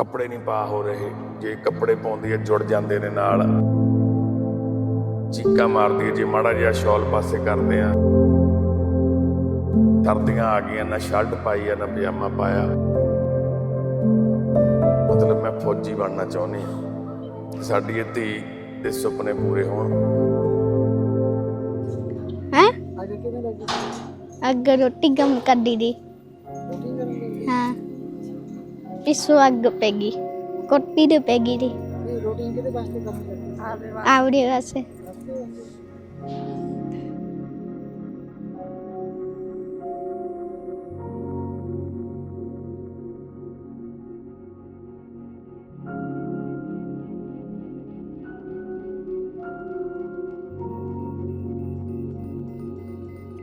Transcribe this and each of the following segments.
ਕੱਪੜੇ ਨਹੀਂ ਪਾ ਹੋ ਰਹੇ, ਜੇ ਕੱਪੜੇ ਪਾਉਂਦੀ ਹੈ, ਜੁੜ ਜਾਂਦੇ ਨੇ ਨਾਲ। ਚੀਕਾਂ ਮਾਰਦੀ ਹੈ, ਜੇ ਮਾੜਾ ਜਿਹਾ ਸ਼ਾਲ ਪਾਸੇ ਕਰਦੇ ਆ। ਸਰਦੀਆਂ ਆ ਗਈਆਂ, ਨਾ ਸ਼ਰਟ ਪਾਈ ਆ, ਨਾ ਪਜਾਮਾ ਪਾਇਆ। ਮਤਲਬ ਮੈਂ ਫੌਜੀ ਬਣਨਾ ਚਾਹੁੰਦੀ ਹਾਂ। ਸਾਡੀ ਇਹ ਧੀ ਦੇ ਸੁਪਨੇ ਪੂਰੇ ਹੋਣ। ਹੈ? ਅੱਗੇ ਅੱਗ ਰੋਟੀ ਗਮ ਕਰਦੀ ਦੀ। ਪਿੱਛੋਂ ਅੱਗ ਪੈਗੀ ਕੋਟੀ ਤੇ ਪੈਗੀ ਦੀ ਨਹੀਂ ਰੋਟੀ ਕਿਹਦੇ ਵਾਸਤੇ ਕੰਮ ਕਰਦੀ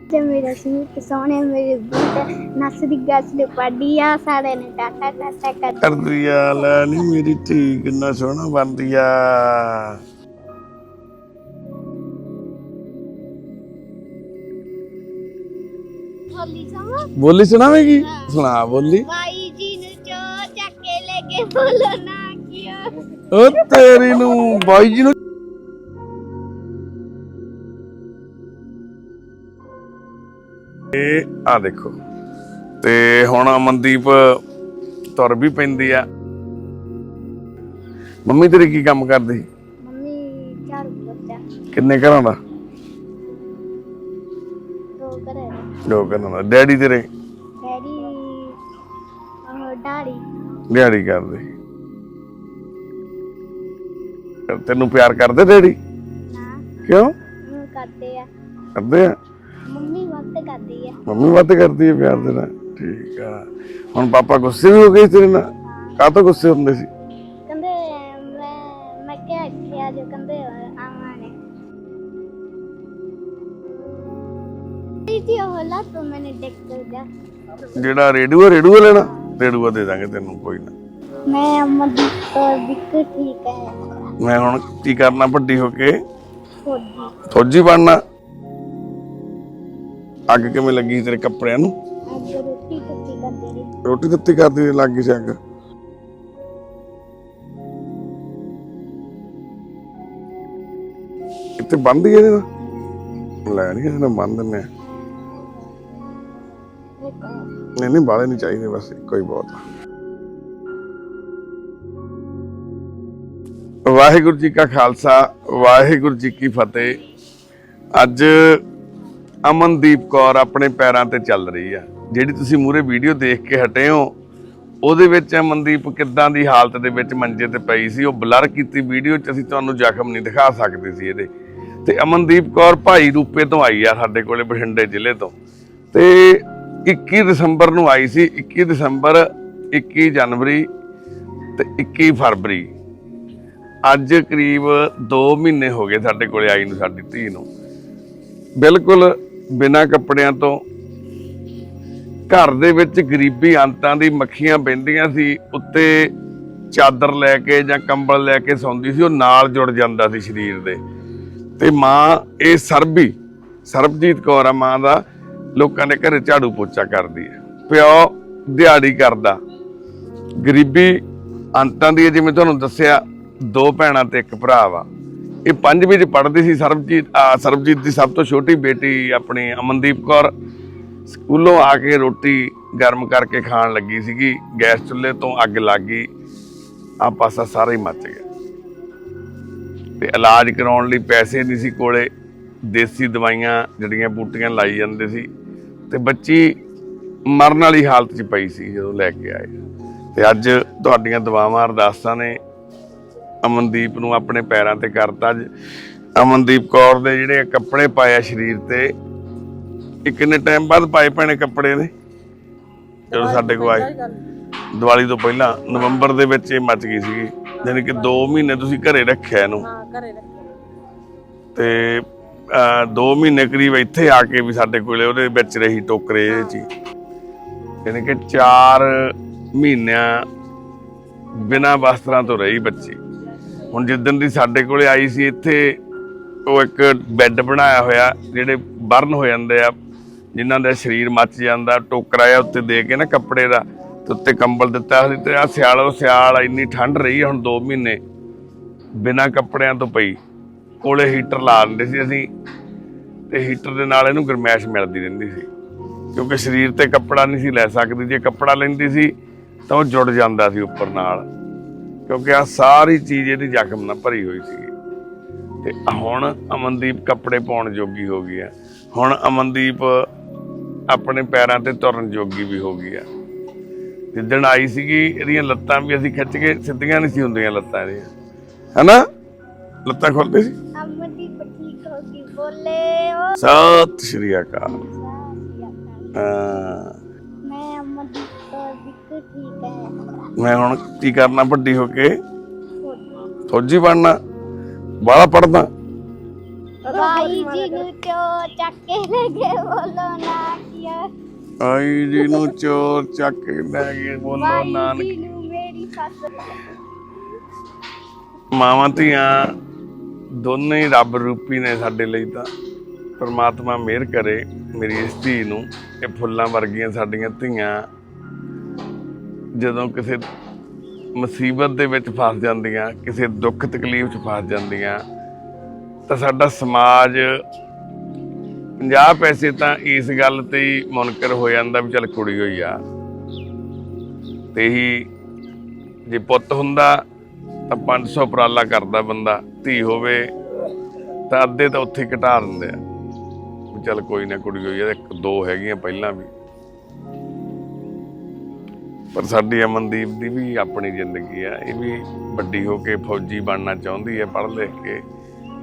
ਤੇ ਮੇਰੇ ਸੂਟ ਸੋਹਣੇ ਮੇਰੇ ਬੂਟ ਨਸ ਦੀ ਗੱਸ ਦੇ ਪਾਡੀ ਆ ਸਾਰੇ ਨੇ ਟਾਟਾ ਟਾਟਾ ਕਰ ਕਰਦੀ ਆ ਲੈ ਨਹੀਂ ਮੇਰੀ ਧੀ ਕਿੰਨਾ ਸੋਹਣਾ ਬਣਦੀ ਆ। ਹੋਲੀ ਸਮਾਂ ਬੋਲੀ ਸੁਣਾਵੇਂਗੀ? ਸੁਣਾ ਬੋਲੀ। ਭਾਈ ਜੀ ਨੂੰ ਚੋ ਚੱਕ ਲੈ ਕੇ ਬੋਲੋ ਨਾ ਕਿਉਂ? ਤੇਰੀ ਨੂੰ ਬਾਈ ਜੀ ਨੂੰ ਇਹ ਆ ਦੇਖੋ। ਤੇ ਹੁਣ ਅਮਨਦੀਪ ਤੁਰ ਵੀ ਪੈਂਦੀ ਆ। ਮੰਮੀ ਤੇਰੀ ਕੀ ਕੰਮ ਕਰਦੀ? ਮੰਮੀ ਝਾੜੂ ਪੋਚਾ। ਕਿੰਨੇ ਘਰਾਂ ਦਾ? ਦੋ ਘਰਾਂ ਦਾ। ਡੈਡੀ ਤੇਰੇ? ਡੈਡੀ ਉਹ ਡਾੜੀ ਦਿਹਾੜੀ ਕਰਦੇ। ਤੈਨੂੰ ਪਿਆਰ ਕਰਦੇ ਡੈਡੀ? ਨਾ। ਕਿਉਂ? ਕਰਦੇ ਆ। ਕਰਦੇ ਆ? ਮੰਮੀ ਵੱਧ ਕਰਦੀ ਹੈ ਪਿਆਰ ਦੇ ਨਾਲ। ਠੀਕ ਆ। ਹੁਣ ਪਾਪਾ ਗੁੱਸੇ ਵੀ ਹੋ ਗਏ ਤੇਰੇ ਨਾਲ? ਕਾਹ ਤੋਂ ਗੁੱਸੇ ਹੁੰਦੇ ਸੀ? ਕਹਿੰਦੇ ਮੈਂ ਮੈਂ ਕਿਹਾ ਕਿਹਾ ਜੋ ਕਹਿੰਦੇ ਆਵਾਂ ਨੇ। ਜੀ ਉਹ ਲਾ ਤੂੰ ਮੈਨੇ ਦੇਖ ਕਰ ਜਾ ਜਿਹੜਾ ਰੇਡੂਆ ਰੇਡੂਆ ਲੈਣਾ ਰੇਡੂਆ ਦੇ ਦਾਂਗੇ ਤੈਨੂੰ ਕੋਈ ਨਾ। ਮੈਂ ਅਮਦੀ ਤੋਂ ਬਿਕ ਠੀਕ ਹੈ। ਮੈਂ ਹੁਣ ਕੀ ਕਰਨਾ ਵੱਡੀ ਹੋ ਕੇ? ਫੌਜੀ। ਫੌਜੀ ਬਣਨਾ। ਅੱਗ ਕਿਵੇਂ ਲੱਗੀ ਸੀ ਤੇਰੇ ਕੱਪੜਿਆਂ ਨੂੰ? ਅੱਜ ਰੋਟੀ ਟੁੱਟੀ ਕਰਦੀ ਰੋਟੀ ਦਿੱਤੀ ਕਰਦੀ ਲੱਗ ਗਈ ਸੀ ਅੱਗ। ਇੱਥੇ ਬੰਦ ਹੀ ਇਹਦੇ? ਨਾਲ ਲੈ ਨਹੀਂ ਨਾਲ ਬੰਦ ਇੱਕ ਨਹੀਂ ਨਹੀਂ ਬਾਲੇ ਨਹੀਂ ਚਾਹੀਦੇ ਬਸ ਇੱਕੋ ਹੀ ਬਹੁਤ ਆ। ਵਾਹਿਗੁਰੂ ਜੀ ਕਾ ਖਾਲਸਾ ਵਾਹਿਗੁਰੂ ਜੀ ਕੀ ਫਤਿਹ। ਅੱਜ ਅਮਨਦੀਪ ਕੌਰ ਆਪਣੇ ਪੈਰਾਂ ਤੇ ਚੱਲ ਰਹੀ ਆ। ਜਿਹੜੀ ਤੁਸੀਂ ਮੂਰੇ ਵੀਡੀਓ ਦੇਖ ਕੇ ਹਟੇ ਹੋ, ਉਹਦੇ ਵਿੱਚ ਅਮਨਦੀਪ ਕਿੱਦਾਂ ਦੀ ਹਾਲਤ ਦੇ ਵਿੱਚ ਮੰਜੇ ਤੇ ਪਈ ਸੀ, ਉਹ ਬਲਰ ਕੀਤੀ ਵੀਡੀਓ 'ਚ ਅਸੀਂ ਤੁਹਾਨੂੰ ਜ਼ਖਮ ਨਹੀਂ ਦਿਖਾ ਸਕਦੇ ਸੀ ਇਹਦੇ। ਤੇ ਅਮਨਦੀਪ ਕੌਰ ਭਾਈ ਰੂਪੇ ਤੋਂ ਆਈ ਆ ਸਾਡੇ ਕੋਲੇ ਬਠਿੰਡੇ ਜ਼ਿਲ੍ਹੇ ਤੋਂ। ਤੇ 21 ਦਸੰਬਰ ਨੂੰ ਆਈ ਸੀ 21 ਦਸੰਬਰ 21 ਜਨਵਰੀ ਤੇ 21 ਫਰਵਰੀ। ਅੱਜ ਕਰੀਬ 2 ਮਹੀਨੇ ਹੋ ਗਏ ਸਾਡੇ ਕੋਲੇ ਆਈ ਨੂੰ, ਸਾਡੀ ਧੀ ਨੂੰ। ਬਿਲਕੁਲ ਬਿਨਾਂ ਕੱਪੜਿਆਂ ਤੋਂ। ਘਰ ਦੇ ਵਿੱਚ ਗਰੀਬੀ ਅੰਤਾਂ ਦੀ ਮੱਖੀਆਂ ਬੈੰਦੀਆਂ ਸੀ ਉੱਤੇ ਚਾਦਰ ਲੈ ਕੇ ਜਾਂ ਕੰਬਲ ਲੈ ਕੇ ਸੌਂਦੀ ਸੀ ਉਹ ਨਾਲ ਜੁੜ ਜਾਂਦਾ ਸੀ ਸਰੀਰ ਦੇ। ਤੇ ਮਾਂ ਇਹ ਸਰਬੀ ਸਰਬਜੀਤ ਕੌਰ ਆ ਮਾਂ ਦਾ ਲੋਕਾਂ ਦੇ ਘਰੇ ਝਾੜੂ ਪੋਚਾ ਕਰਦੀ ਹੈ। ਪਿਓ ਦਿਹਾੜੀ ਕਰਦਾ। ਗਰੀਬੀ ਅੰਤਾਂ ਦੀ ਹੈ, ਜਿਵੇਂ ਤੁਹਾਨੂੰ ਦੱਸਿਆ ਦੋ ਭੈਣਾਂ ਤੇ ਇੱਕ ਭਰਾ ਵਾ। ਇਹ ਪੰਜਵੀਂ ਚ ਪੜ੍ਹਦੀ ਸੀ ਸਰਬਜੀਤ ਆ, ਸਰਬਜੀਤ ਦੀ ਸਭ ਤੋਂ ਛੋਟੀ ਬੇਟੀ ਆਪਣੀ ਅਮਨਦੀਪ ਕੌਰ ਸਕੂਲੋਂ ਆ ਕੇ ਰੋਟੀ ਗਰਮ ਕਰਕੇ ਖਾਣ ਲੱਗੀ ਸੀਗੀ ਗੈਸ ਚੁੱਲ੍ਹੇ ਤੋਂ ਅੱਗ ਲੱਗ ਗਈ ਆ ਪਾਸਾ ਸਾਰਾ ਹੀ ਮੱਚ ਗਿਆ। ਤੇ ਇਲਾਜ ਕਰਾਉਣ ਲਈ ਪੈਸੇ ਨਹੀਂ ਸੀ ਕੋਲੇ ਦੇਸੀ ਦਵਾਈਆਂ ਜਿਹੜੀਆਂ ਬੂਟੀਆਂ ਲਾਈ ਜਾਂਦੇ ਸੀ ਤੇ ਬੱਚੀ ਮਰਨ ਵਾਲੀ ਹਾਲਤ 'ਚ ਪਈ ਸੀ ਜਦੋਂ ਲੈ ਕੇ ਆਏ। ਤੇ ਅੱਜ ਤੁਹਾਡੀਆਂ ਦੁਆਵਾਂ ਅਰਦਾਸਾਂ ਨੇ ਅਮਨਦੀਪ ਨੂੰ ਆਪਣੇ ਪੈਰਾਂ ਤੇ ਕਰਤਾ। ਅਮਨਦੀਪ ਕੌਰ ਦੇ ਜਿਹੜੇ ਕੱਪੜੇ ਪਾਏ ਆ ਸਰੀਰ ਤੇ ਇਹ ਕਿੰਨੇ ਟਾਈਮ ਬਾਅਦ ਪਾਏ ਪੈਣੇ ਕੱਪੜੇ ਨੇ ਜਦੋਂ ਸਾਡੇ ਕੋਲ ਆਏ। ਦੀਵਾਲੀ ਤੋਂ ਪਹਿਲਾਂ ਨਵੰਬਰ ਦੇ ਵਿੱਚ ਇਹ ਮੱਚ ਗਈ ਸੀਗੀ। ਯਾਨੀ ਕਿ 2 ਮਹੀਨੇ ਤੁਸੀਂ ਘਰੇ ਰੱਖਿਆ ਇਹਨੂੰ। ਹਾਂ ਘਰੇ ਰੱਖਿਆ। ਤੇ 2 ਮਹੀਨੇ ਕਰੀਬ ਇੱਥੇ ਆ ਕੇ ਵੀ ਸਾਡੇ ਕੋਲੇ ਉਹਦੇ ਵਿੱਚ ਰਹੀ ਟੋਕਰੇ ਇਹਦੇ ਚ। ਯਾਨੀ ਕਿ 4 ਮਹੀਨਿਆਂ ਬਿਨਾਂ ਵਸਤਰਾਂ ਤੋਂ ਰਹੀ ਬੱਚੀ। ਹੁਣ ਜਿੱਦਣ ਦੀ ਸਾਡੇ ਕੋਲੇ ਆਈ ਸੀ ਇੱਥੇ, ਉਹ ਇੱਕ ਬੈੱਡ ਬਣਾਇਆ ਹੋਇਆ, ਜਿਹੜੇ ਬਰਨ ਹੋ ਜਾਂਦੇ ਆ, ਜਿਨ੍ਹਾਂ ਦਾ ਸਰੀਰ ਮੱਚ ਜਾਂਦਾ, ਟੋਕਰਾ ਆ ਉੱਤੇ ਦੇ ਕੇ ਨਾ ਕੱਪੜੇ ਦਾ, ਤੇ ਉੱਤੇ ਕੰਬਲ ਦਿੱਤਾ ਸੀ, ਤੇ ਆ ਸਿਆਲੋ ਸਿਆਲ ਇੰਨੀ ਠੰਡ ਰਹੀ ਹੁਣ 2 ਮਹੀਨੇ, ਬਿਨਾਂ ਕੱਪੜਿਆਂ ਤੋਂ ਪਈ। ਕੋਲੇ ਹੀਟਰ ਲਾ ਦਿੰਦੇ ਸੀ ਅਸੀਂ, ਤੇ ਹੀਟਰ ਦੇ ਨਾਲ ਇਹਨੂੰ ਗਰਮੈਸ਼ ਮਿਲਦੀ ਰਹਿੰਦੀ ਸੀ, ਕਿਉਂਕਿ ਸਰੀਰ ਤੇ ਕੱਪੜਾ ਨਹੀਂ ਸੀ ਲੈ ਸਕਦੀ, ਜੇ ਕੱਪੜਾ ਲੈਂਦੀ ਸੀ, ਤਾਂ ਉਹ ਜੁੜ ਜਾਂਦਾ ਸੀ ਉੱਪਰ ਨਾਲ। ਕਿਉਂਕਿ ਆ ਸਾਰੀ ਚੀਜ਼ ਇਹਦੀ ਜ਼ਖਮ ਨਾਲ ਭਰੀ ਹੋਈ ਸੀ। ਤੇ ਹੁਣ ਅਮਨਦੀਪ ਕੱਪੜੇ ਪਾਉਣ ਜੋਗੀ ਹੋ ਗਈ ਆ ਹੁਣ ਅਮਨਦੀਪ ਆਪਣੇ ਪੈਰਾਂ ਤੇ ਤੁਰਨ ਜੋਗੀ ਵੀ ਹੋ ਗਈ ਆ ਜਿੱਦਣ ਆਈ ਸੀਗੀ ਇਹਦੀਆਂ ਲੱਤਾਂ ਵੀ ਅਸੀਂ ਖਿੱਚ ਕੇ ਸਿੱਧੀਆਂ ਨਹੀਂ ਸੀ ਹੁੰਦੀਆਂ ਲੱਤਾਂ ਇਹਦੀਆਂ। ਹਨਾ? ਲੱਤਾਂ ਖੋਲਦੇ ਸੀ? ਅਮਨਦੀਪ ਠੀਕ ਹੋ ਗਈ ਬੋਲੇ ਓ। ਸਤਿ ਸ਼੍ਰੀ ਅਕਾਲ। ਹਾਂ, ਮੈਂ ਹੁਣ ਕੀ ਕਰਨਾ ਵੱਡੀ ਹੋ ਕੇ? ਫੌਜੀ ਬਣਨਾ ਬਾਹਲਾ ਪੜਦਾ ਬਾਈ ਜੀ ਨੂੰ ਚੋ ਚੱਕ ਕੇ ਲੈ ਗਏ ਬੋਲੋ ਨਾ ਕੀਆ ਆਈ ਜੀ ਨੂੰ ਚੋਰ ਚੱਕ ਕੇ ਲੈ ਗਏ ਬੋਲੋ ਨਾਨਕ ਜੀ ਨੂੰ ਮੇਰੀ ਸੱਸ ਮਾਵਾਂ ਧੀਆਂ ਦੋਨੇ ਹੀ ਰੱਬ ਰੂਪੀ ਨੇ ਸਾਡੇ ਲਈ ਤਾਂ। ਪਰਮਾਤਮਾ ਮਿਹਰ ਕਰੇ ਮੇਰੀ ਇਸ ਧੀ ਨੂੰ ਇਹ ਫੁੱਲਾਂ ਵਰਗੀਆਂ ਸਾਡੀਆਂ ਧੀਆਂ। ਜਦੋਂ ਕਿਸੇ ਮੁਸੀਬਤ ਦੇ ਵਿੱਚ ਫਸ ਜਾਂਦੀਆਂ, ਕਿਸੇ ਦੁੱਖ ਤਕਲੀਫ 'ਚ ਫਸ ਜਾਂਦੀਆਂ, ਤਾਂ ਸਾਡਾ ਸਮਾਜ 50 ਪੈਸੇ ਤਾਂ ਇਸ ਗੱਲ ਤੇ ਹੀ ਮੁਨਕਰ ਹੋ ਜਾਂਦਾ ਵੀ ਚੱਲ ਕੁੜੀ ਹੋਈ ਆ। ਤੇ ਹੀ ਜੇ ਪੁੱਤ ਹੁੰਦਾ ਤਾਂ 500 ਉਪਰਾਲਾ ਕਰਦਾ ਬੰਦਾ, ਧੀ ਹੋਵੇ ਤਾਂ ਅੱਧੇ ਤਾਂ ਉੱਥੇ ਘਟਾ ਦਿੰਦੇ ਆ। ਵੀ ਚੱਲ ਕੋਈ ਨਾ ਕੁੜੀ ਹੋਈ ਆ, ਇੱਕ ਦੋ ਹੈਗੀਆਂ ਪਹਿਲਾਂ ਵੀ। ਪਰ ਸਾਡੀ ਅਮਨਦੀਪ ਦੀ ਵੀ ਆਪਣੀ ਜ਼ਿੰਦਗੀ ਆ ਇਹ ਵੀ ਵੱਡੀ ਹੋ ਕੇ ਫੌਜੀ ਬਣਨਾ ਚਾਹੁੰਦੀ ਹੈ ਪੜ੍ਹ ਲਿਖ ਕੇ।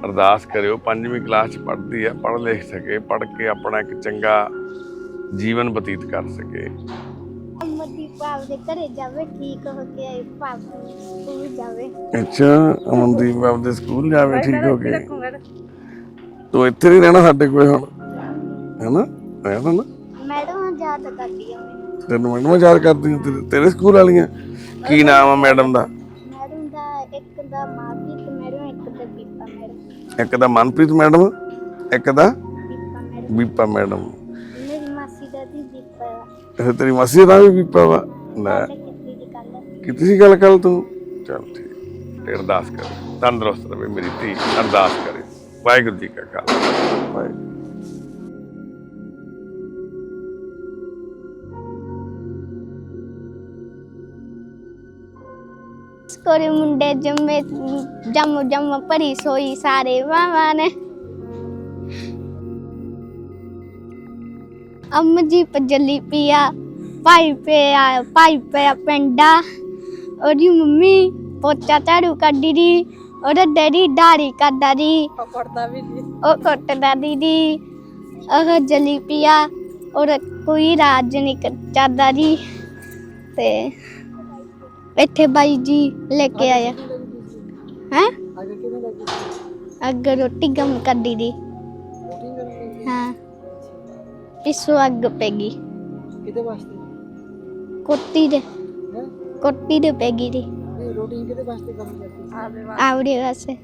ਅਰਦਾਸ ਕਰਿਓ ਪੰਜਵੀਂ ਕਲਾਸ ਚ ਪੜ੍ਹਦੀ ਹੈ ਪੜ੍ਹ ਲਿਖ ਸਕੇ ਪੜ੍ਹ ਕੇ ਆਪਣਾ ਇੱਕ ਚੰਗਾ ਜੀਵਨ ਬਤੀਤ ਕਰ ਸਕੇ। ਅਮਨਦੀਪ ਆਪਦੇ ਘਰੇ ਜਾਵੇ ਠੀਕ ਹੋ ਕੇ ਆਏ ਪਾਪਾ ਸਕੂਲ ਜਾਵੇ। ਅੱਛਾ ਅਮਨਦੀਪ ਆਪਦੇ ਸਕੂਲ ਜਾਵੇ ਠੀਕ ਹੋ ਕੇ। ਤੂੰ ਇੱਥੇ ਨਹੀਂ ਰਹਿਣਾ ਸਾਡੇ ਕੋਲ ਹੁਣ ਹੈਨਾ? ਰਹਿਣਾ ਨਾ। ਮੈਡਮ ਯਾਦ ਕਰਦੀ ਆ ਮੈਨੂੰ। ਤੈਨੂੰ ਮੈਡਮ ਯਾਦ ਕਰਦੀ ਹਾਂ ਤੇਰੇ ਤੇਰੇ ਸਕੂਲ ਵਾਲੀਆਂ। ਕੀ ਨਾਮ ਆ ਮੈਡਮ ਦਾ? ਮੈਡਮ ਦਾ ਇੱਕ ਦਾ ਮਾਪੀ ਤੇ ਮੈਡਮ ਇੱਕ ਦਾ ਦੀਪਾ ਮੈਡਮ। ਇੱਕ ਦਾ ਮਨਪ੍ਰੀਤ ਮੈਡਮ ਇੱਕ ਦਾ ਦੀਪਾ ਮੈਡਮ। ਮੇਰੀ ਮਾਸੀ ਦਾ ਦੀ ਦੀਪਾ ਇਹ ਤੇਰੀ ਮਾਸੀ ਦਾ ਵੀ ਵੀਪਾ ਵਾ? ਲੈ ਤੇ ਕਿੱਤੀ ਦੀ ਗੱਲ ਕੀਤੀ ਸੀ ਗੱਲ ਕੱਲ ਤੂੰ? ਚਲ ਠੀਕ। ਅਰਦਾਸ ਕਰ। ਤੰਦਰੁਸਤ ਰਵੇ ਮੇਰੀ ਧੀ। ਅਰਦਾਸ ਕਰੇ। ਵਾਹਿਗੁਰੂ ਜੀ ਕਾ ਖਾਲਸਾ। ਵਾਹਿਗੁਰੂ ਕੋਰੇ ਮੁੰਡੇ ਜੰਮੇ ਜੰਮ ਜੰਮ ਭਰੀ ਸੋਈ ਸਾਰੇ ਵਾਵਾਂ ਨੇ ਅੰਮ ਜੀ ਪਜਲੀ ਪਿਆ ਭਾਈ ਪਿਆ ਭਾਈ ਪਿਆ ਪਿੰਡਾ ਉਹਦੀ ਮੰਮੀ ਪੋਚਾ ਝਾੜੂ ਕੱਢੀ ਦੀ ਉਹਦਾ ਡੈਡੀ ਢਾਰੀ ਕੱਢਦਾ ਦੀ ਪੜਦਾ ਵੀ ਨਹੀਂ ਉਹ ਕੁੱਟਦਾ ਦੀਦੀ ਉਹ ਜਲੀ ਪਿਆ ਔਰ ਕੋਈ ਰਾਜ ਨਹੀਂ ਕਰਦਾ ਜੀ ਤੇ ਇੱਥੇ ਬਾਈ ਜੀ ਲੈ ਕੇ ਆਇਆ। ਹੈ? ਅੱਗੇ ਕਿਵੇਂ ਲੱਗੀ ਅੱਗ ਰੋਟੀ ਗਮ ਕੱਢੀ ਦੀ। ਰੋਟੀ ਕਰਨ ਲੱਗੀ ਹਾਂ। ਪਿੱਛੋਂ ਅੱਗ ਪੈ ਗਈ। ਕਿਹਦੇ ਵਾਸਤੇ? ਕੋਟੀ ਦੇ। ਕੋਟੀ ਦੇ ਪੈ ਗਈ ਦੀ। ਰੋਟੀ ਕਿਹਦੇ ਵਾਸਤੇ ਕੰਮ ਕਰਦੀ? ਆਵੇ ਆਵੜੇ ਵਾਸਤੇ।